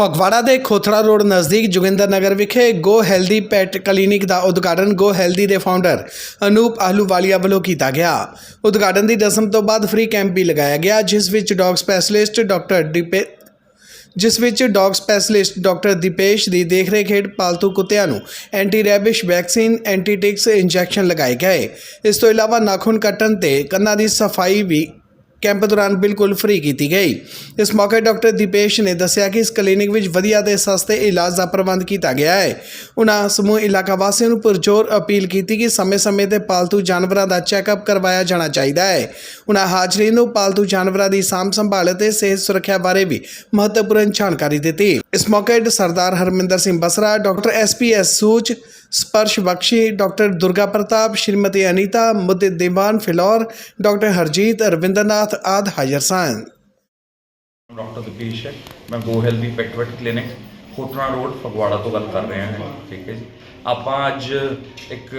ਫਗਵਾੜਾ ਦੇ ਖੋਥੜਾ ਰੋਡ ਨਜ਼ਦੀਕ ਜੋਗਿੰਦਰ ਨਗਰ ਵਿਖੇ ਗੋ ਹੈਲਦੀ ਪੈਟ ਕਲੀਨਿਕ ਦਾ ਉਦਘਾਟਨ ਗੋ ਹੈਲਦੀ ਦੇ ਫਾਊਂਡਰ ਅਨੂਪ ਆਹਲੂਵਾਲੀਆ ਵੱਲੋਂ ਕੀਤਾ ਗਿਆ। ਉਦਘਾਟਨ ਦੀ ਰਸਮ ਤੋਂ ਬਾਅਦ ਫ੍ਰੀ ਕੈਂਪ ਵੀ ਲਗਾਇਆ ਗਿਆ, ਜਿਸ ਵਿੱਚ ਡੌਗ ਸਪੈਸ਼ਲਿਸਟ ਡਾਕਟਰ ਦੀਪੇ ਜਿਸ ਵਿੱਚ ਡੌਗ ਸਪੈਸ਼ਲਿਸਟ ਡਾਕਟਰ ਦੀਪੇਸ਼ ਦੀ ਦੇਖਰੇਖ ਹੇਠ ਪਾਲਤੂ ਕੁੱਤਿਆਂ ਨੂੰ anti rabies vaccine anti ticks injection ਲਗਾਏ ਗਏ। ਇਸ ਤੋਂ ਇਲਾਵਾ ਨਾਖੂਨ ਕੱਟਣ ਤੇ ਕੰਨਾਂ ਦੀ ਸਫ਼ਾਈ ਵੀ ਕੈਂਪ ਦੌਰਾਨ ਬਿਲਕੁਲ ਫ੍ਰੀ ਕੀਤੀ ਗਈ। ਇਸ ਮੌਕੇ ਡਾਕਟਰ ਦੀਪੇਸ਼ ਨੇ ਦੱਸਿਆ ਕਿ ਇਸ ਕਲੀਨਿਕ ਵਿੱਚ ਵਧੀਆ ਤੇ ਸਸਤੇ ਇਲਾਜ ਦਾ ਪ੍ਰਬੰਧ ਕੀਤਾ ਗਿਆ ਹੈ। ਉਹਨਾਂ ਸਮੂਹ ਇਲਾਕਾ ਵਾਸੀਆਂ ਨੂੰ ਪੁਰਜੋਰ ਅਪੀਲ ਕੀਤੀ ਕਿ ਸਮੇਂ-ਸਮੇਂ ਤੇ ਪਾਲਤੂ ਜਾਨਵਰਾਂ ਦਾ ਚੈੱਕਅਪ ਕਰਵਾਇਆ ਜਾਣਾ ਚਾਹੀਦਾ ਹੈ। ਉਹਨਾਂ ਹਾਜ਼ਰੀਨ ਨੂੰ ਪਾਲਤੂ ਜਾਨਵਰਾਂ ਦੀ ਸਾਂਭ ਸੰਭਾਲ ਅਤੇ ਸਿਹਤ ਸੁਰੱਖਿਆ ਬਾਰੇ ਵੀ ਮਹੱਤਵਪੂਰਨ ਜਾਣਕਾਰੀ ਦਿੱਤੀ। ਇਸ ਮੌਕੇ Sardar Harminder Singh Basra, doctor SPS Sooch Sparsh Bakshi doctor Durga Pratap, Shrimati Anita, ਮੁੱਦੇ ਦੀਵਾਨ ਫਿਲੌਰ, ਡਾਕਟਰ ਹਰਜੀਤ ਰਵਿੰਦਰਨਾਥ ਆਦ ਹਾਜ਼ਰ ਸਨ। ਡਾਕਟਰ ਦੀਪੇਸ਼ ਹੈ। ਮੈਂ go healthy pet vet clinic Khotra road, Phagwara ਤੋਂ ਗੱਲ ਕਰ ਰਿਹਾ ਹਾਂ। ਠੀਕ ਹੈ ਜੀ। ਆਪਾਂ ਅੱਜ ਇੱਕ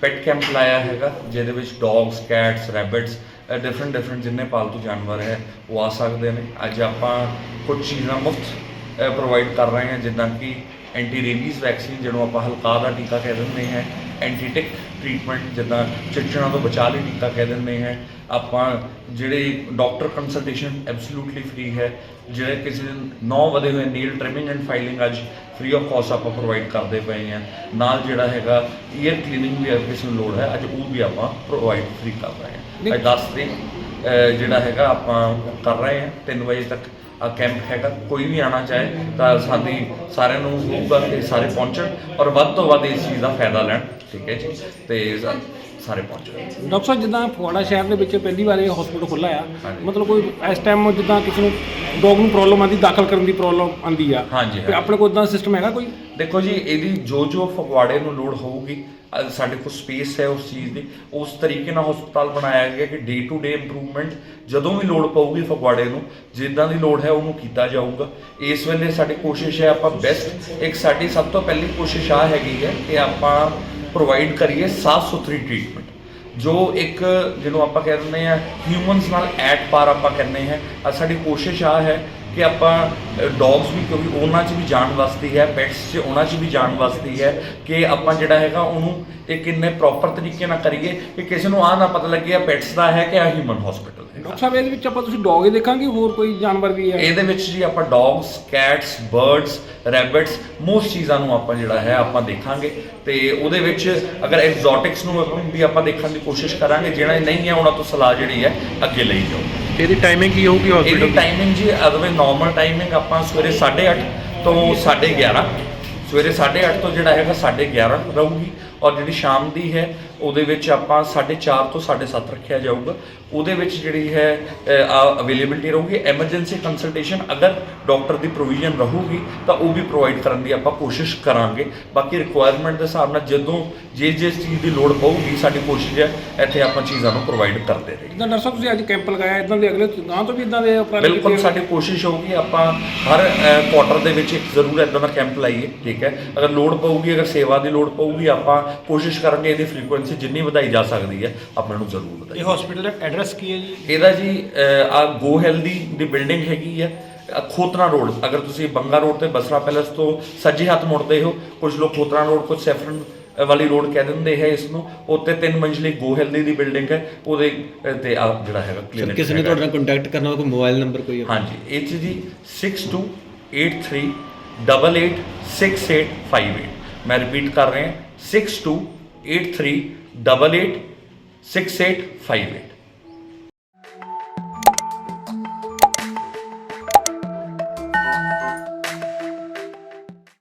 ਪੈਟ ਕੈਂਪ ਲਾਇਆ ਹੈਗਾ, ਜਿਹਦੇ ਵਿੱਚ dogs cats rabbits different different ਜਿੰਨੇ ਪਾਲਤੂ ਜਾਨਵਰ ਹੈ, ਉਹ ਆ ਸਕਦੇ ਨੇ। ਅੱਜ ਆਪਾਂ ਕੁਝ ਚੀਜ਼ਾਂ ਮੁਫਤ ਪ੍ਰੋਵਾਈਡ ਕਰ ਰਹੇ ਹਾਂ, ਜਿੱਦਾਂ ਕਿ ਐਂਟੀ ਰੇਬੀਜ਼ ਵੈਕਸੀਨ ਜਿਹਨੂੰ ਆਪਾਂ ਹਲਕਾ ਦਾ ਟੀਕਾ ਕਹਿ ਦਿੰਦੇ ਹਾਂ ਐਂਟੀ ਟਿਕ ਟ੍ਰੀਟਮੈਂਟ ਜਿੱਦਾਂ ਚਿੜਚਿੜਾਂ ਤੋਂ ਬਚਾਅ ਲਈ ਟੀਕਾ ਕਹਿ ਦਿੰਦੇ ਹਾਂ ਆਪਾਂ ਜਿਹੜੇ ਡਾਕਟਰ ਕੰਸਲਟੇਸ਼ਨ ਐਬਸੋਲੂਟਲੀ ਫ੍ਰੀ ਹੈ ਜਿਹੜੇ ਕਿਸੇ ਦਿਨ 9 ਵਧੇ ਹੋਏ ਨੀਲ ਟ੍ਰਿਮਿੰਗ ਐਂਡ ਫਾਈਲਿੰਗ ਅੱਜ ਫ੍ਰੀ ਆਫ ਕਾਸਟ ਆਪਾਂ ਪ੍ਰੋਵਾਈਡ ਕਰਦੇ ਪਏ ਹਾਂ। ਨਾਲ ਜਿਹੜਾ ਹੈਗਾ ਈਅਰ ਕਲੀਨਿੰਗ ਵੀ ਕਿਸੇ ਨੂੰ ਲੋੜ ਹੈ ਅੱਜ ਉਹ ਵੀ ਆਪਾਂ ਪ੍ਰੋਵਾਈਡ ਫ੍ਰੀ ਕਰ ਰਹੇ ਹਾਂ। ਅੱਜ 10 ਤਰੀਕ। ਅਹ ਜਿਹੜਾ ਹੈਗਾ ਆਪਾਂ ਕਰ ਰਹੇ ਹਾਂ 3 ਵਜੇ ਤੱਕ ਆ ਕੈਂਪ ਹੈਗਾ। ਕੋਈ ਵੀ ਆਣਾ ਚਾਹੇ ਤਾਂ ਸਾਡੀ ਸਾਰਿਆਂ ਨੂੰ ਹੋਊਗਾ ਕਿ ਸਾਰੇ ਪਹੁੰਚਣ ਔਰ ਵੱਧ ਤੋਂ ਵੱਧ ਇਸ ਚੀਜ਼ ਦਾ ਫਾਇਦਾ ਲੈਣ। ਠੀਕ ਹੈ ਜੀ? ਤੇ ਸਾਰੇ ਪਹੁੰਚਣ ਡਾਕਟਰ ਸਾਹਿਬ ਜਿੱਦਾਂ ਫਗਵਾੜਾ ਸ਼ਹਿਰ ਦੇ ਵਿੱਚ ਪਹਿਲੀ ਵਾਰ ਇਹ ਹਸਪੀਟਲ ਖੁੱਲ੍ਹਾ ਆ। ਮਤਲਬ ਕੋਈ ਇਸ ਟਾਈਮ ਜਿੱਦਾਂ ਕਿਸੇ ਨੂੰ ਡੌਗ ਨੂੰ ਪ੍ਰੋਬਲਮ ਆਂਦੀ ਦਾਖਲ ਕਰਨ ਦੀ ਪ੍ਰੋਬਲਮ ਆਂਦੀ ਆ। ਤੇ। ਆਪਣੇ ਕੋਲ ਇਦਾਂ ਸਿਸਟਮ ਹੈਗਾ ਕੋਈ? ਦੇਖੋ ਜੀ, ਇਹਦੀ ਜੋ ਜੋ ਫਗਵਾੜੇ ਨੂੰ ਲੋੜ ਹੋਊਗੀ ਸਾਡੇ ਕੋਲ ਸਪੇਸ ਹੈ ਉਸ ਚੀਜ਼ ਦੀ, ਉਸ ਤਰੀਕੇ ਨਾਲ ਹਸਪਤਾਲ ਬਣਾਇਆ ਗਿਆ ਕਿ ਡੇ ਟੂ ਡੇ ਇੰਪਰੂਵਮੈਂਟ ਜਦੋਂ ਵੀ ਲੋੜ ਪਊਗੀ ਫਗਵਾੜੇ ਨੂੰ, ਜਿੱਦਾਂ ਦੀ ਲੋੜ ਹੈ ਉਹਨੂੰ ਕੀਤਾ ਜਾਊਗਾ। ਇਸ ਵੇਲੇ ਸਾਡੀ ਕੋਸ਼ਿਸ਼ ਹੈ ਆਪਾਂ ਬੈਸਟ ਇੱਕ ਸਾਡੀ ਸਭ ਤੋਂ ਪਹਿਲੀ ਕੋਸ਼ਿਸ਼ ਆ ਹੈਗੀ ਹੈ ਕਿ ਆਪਾਂ ਪ੍ਰੋਵਾਈਡ ਕਰੀਏ ਸਾਫ਼ ਸੁਥਰੀ ਟ੍ਰੀਟਮੈਂਟ ਜੋ ਇੱਕ ਜਿਹਨੂੰ ਆਪਾਂ ਕਹਿ ਦਿੰਦੇ ਆ ਹਿਊਮਨਸ ਨਾਲ ਐਟ ਪਾਰ ਆਪਾਂ ਕਹਿੰਦੇ ਹਾਂ ਸਾਡੀ ਕੋਸ਼ਿਸ਼ ਆ ਹੈ ਕਿ ਆਪਾਂ ਡੌਗਸ ਵੀ ਕਿਉਂਕਿ ਉਹਨਾਂ 'ਚ ਵੀ ਜਾਨ ਵਸਦੀ ਹੈ ਪੈਟਸ 'ਚ ਉਹਨਾਂ 'ਚ ਵੀ ਜਾਨ ਵਸਦੀ ਹੈ ਕਿ ਆਪਾਂ ਜਿਹੜਾ ਹੈਗਾ ਉਹਨੂੰ ਇਹ ਕਿੰਨੇ ਪ੍ਰੋਪਰ ਤਰੀਕੇ ਨਾਲ ਕਰੀਏ ਕਿ ਕਿਸੇ ਨੂੰ ਆਹ ਨਾ ਪਤਾ ਲੱਗੇ ਆ ਪੈਟਸ ਦਾ ਹੈ ਕਿ ਆ ਹਿਊਮਨ ਹਸਪੀਟਲ ਡਾਕਟਰ ਸਾਹਿਬ ਇਹਦੇ ਵਿੱਚ ਆਪਾਂ ਤੁਸੀਂ ਡੌਗ ਹੀ ਦੇਖਾਂਗੇ ਹੋਰ ਕੋਈ ਜਾਨਵਰ ਵੀ ਹੈ? ਇਹਦੇ ਵਿੱਚ ਜੀ ਆਪਾਂ dogs cats birds rabbits most ਚੀਜ਼ਾਂ ਨੂੰ ਆਪਾਂ ਜਿਹੜਾ ਹੈ ਆਪਾਂ ਦੇਖਾਂਗੇ। ਤੇ ਉਹਦੇ ਵਿੱਚ ਅਗਰ ਐਗਜ਼ੋਟਿਕਸ ਨੂੰ ਆਪਾਂ ਵੀ ਆਪਾਂ ਦੇਖਣ ਦੀ ਕੋਸ਼ਿਸ਼ ਕਰਾਂਗੇ ਜਿਹੜਾ ਨਹੀਂ ਹੈ ਉਹਨਾਂ ਤੋਂ ਸਲਾਹ ਜਿਹੜੀ ਹੈ ਅੱਗੇ ਲਈ ਜਾਓ। ਇਹਦੀ ਟਾਈਮਿੰਗ ਕੀ ਹੋਊਗੀ ਇਹਦੀ ਹਸਪੀਟਲ ਟਾਈਮਿੰਗ ਜੀ ਅਦਰਵੇ ਨਾਰਮਲ ਟਾਈਮਿੰਗ ਆਪਾਂ ਸਵੇਰੇ 8:30 ਤੋਂ 11:30 ਸਵੇਰੇ 8:30 ਤੋਂ ਜਿਹੜਾ ਹੈਗਾ 11:30 ਰਹੂਗੀ। ਔਰ ਜਿਹੜੀ ਸ਼ਾਮ ਦੀ ਹੈ ਉਹਦੇ ਵਿੱਚ ਆਪਾਂ 4:30 ਤੋਂ 7:30 ਰੱਖਿਆ ਜਾਊਗਾ। ਉਹਦੇ ਵਿੱਚ ਜਿਹੜੀ ਹੈ ਅਵੇਲੇਬਿਲਟੀ ਰਹੂਗੀ। ਐਮਰਜੈਂਸੀ ਕੰਸਲਟੇਸ਼ਨ ਅਗਰ ਡਾਕਟਰ ਦੀ ਪ੍ਰੋਵੀਜ਼ਨ ਰਹੂਗੀ ਤਾਂ ਉਹ ਵੀ ਪ੍ਰੋਵਾਈਡ ਕਰਨ ਦੀ ਆਪਾਂ ਕੋਸ਼ਿਸ਼ ਕਰਾਂਗੇ। ਬਾਕੀ ਰਿਕੁਆਇਰਮੈਂਟ ਦੇ ਹਿਸਾਬ ਨਾਲ ਜਦੋਂ ਜੇ ਜਿਸ ਚੀਜ਼ ਦੀ ਲੋੜ ਪਊਗੀ ਸਾਡੀ ਕੋਸ਼ਿਸ਼ ਹੈ ਇੱਥੇ ਆਪਾਂ ਚੀਜ਼ਾਂ ਨੂੰ ਪ੍ਰੋਵਾਈਡ ਕਰਦੇ ਰਹੀਏ। ਜਿੱਦਾਂ ਡਾਕਟਰ ਸਾਹਿਬ ਤੁਸੀਂ ਅੱਜ ਕੈਂਪ ਲਗਾਇਆ ਇਦਾਂ ਦੇ ਅਗਲੇ ਗਾਂ ਤੋਂ ਵੀ ਇਦਾਂ ਦੇ ਉਪਰਾਲੇ ਬਿਲਕੁਲ ਸਾਡੀ ਕੋਸ਼ਿਸ਼ ਹੋਊਗੀ ਆਪਾਂ ਹਰ ਕੁਆਟਰ ਦੇ ਵਿੱਚ ਇੱਕ ਜ਼ਰੂਰ ਇਦਾਂ ਦਾ ਕੈਂਪ ਲਾਈਏ ਠੀਕ ਹੈ? ਅਗਰ ਲੋੜ ਪਊਗੀ ਅਗਰ ਸੇਵਾ ਦੀ ਲੋੜ ਪਊਗੀ ਆਪਾਂ ਕੋਸ਼ਿਸ਼ ਕਰਾਂਗੇ ਇਹਦੀ ਫ੍ਰੀਕੁਐਂਸੀ ਜਿੰਨੀ ਵਧਾਈ ਜਾ ਸਕਦੀ ਹੈ ਆਪਾਂ ਨੂੰ ਜ਼ਰੂਰ ਵਧਾਈਏ। ਇਹ ਹਸਪੀਟਲ ਦਾ ਐਡਰੈਸ ਕੀ ਹੈ ਜੀ? ਇਹਦਾ ਜੀ ਆ ਗੋ ਹੈਲਦੀ ਦੀ ਬਿਲਡਿੰਗ ਹੈਗੀ ਹੈ ਅ, ਖੋਤਰਾ ਰੋਡ। ਅਗਰ ਤੁਸੀਂ ਬੰਗਾ ਰੋਡ ਤੇ ਬਸਰਾ ਪੈਲੇਸ ਤੋਂ ਸੱਜੇ ਹੱਥ ਮੁੜਦੇ ਹੋ ਕੁਝ ਲੋਕ ਖੋਤਰਾ ਰੋਡ ਕੁਝ ਸੈਫਰਨ ਵਾਲੀ ਰੋਡ ਕਹਿ ਦਿੰਦੇ ਹੈ ਇਸ ਨੂੰ। ਉੱਤੇ ਤਿੰਨ ਮੰਜ਼ਲੀ ਗੋ ਹੈਲਦੀ ਦੀ ਬਿਲਡਿੰਗ ਹੈ। ਉਹਦੇ ਤੇ ਆ ਜਿਹੜਾ ਹੈਗਾ ਕਲੀਨਿਕ ਕਿਸੇ ਨੇ ਤੁਹਾਡੇ ਨਾਲ ਕੰਟੈਕਟ ਕਰਨਾ ਹੋਵੇ ਕੋਈ ਮੋਬਾਈਲ ਨੰਬਰ ਕੋਈ ਹਾਂਜੀ ਇਹ 'ਚ ਜੀ 6283 886858 ਮੈਂ ਰਿਪੀਟ ਕਰ ਰਿਹਾ 6283 886858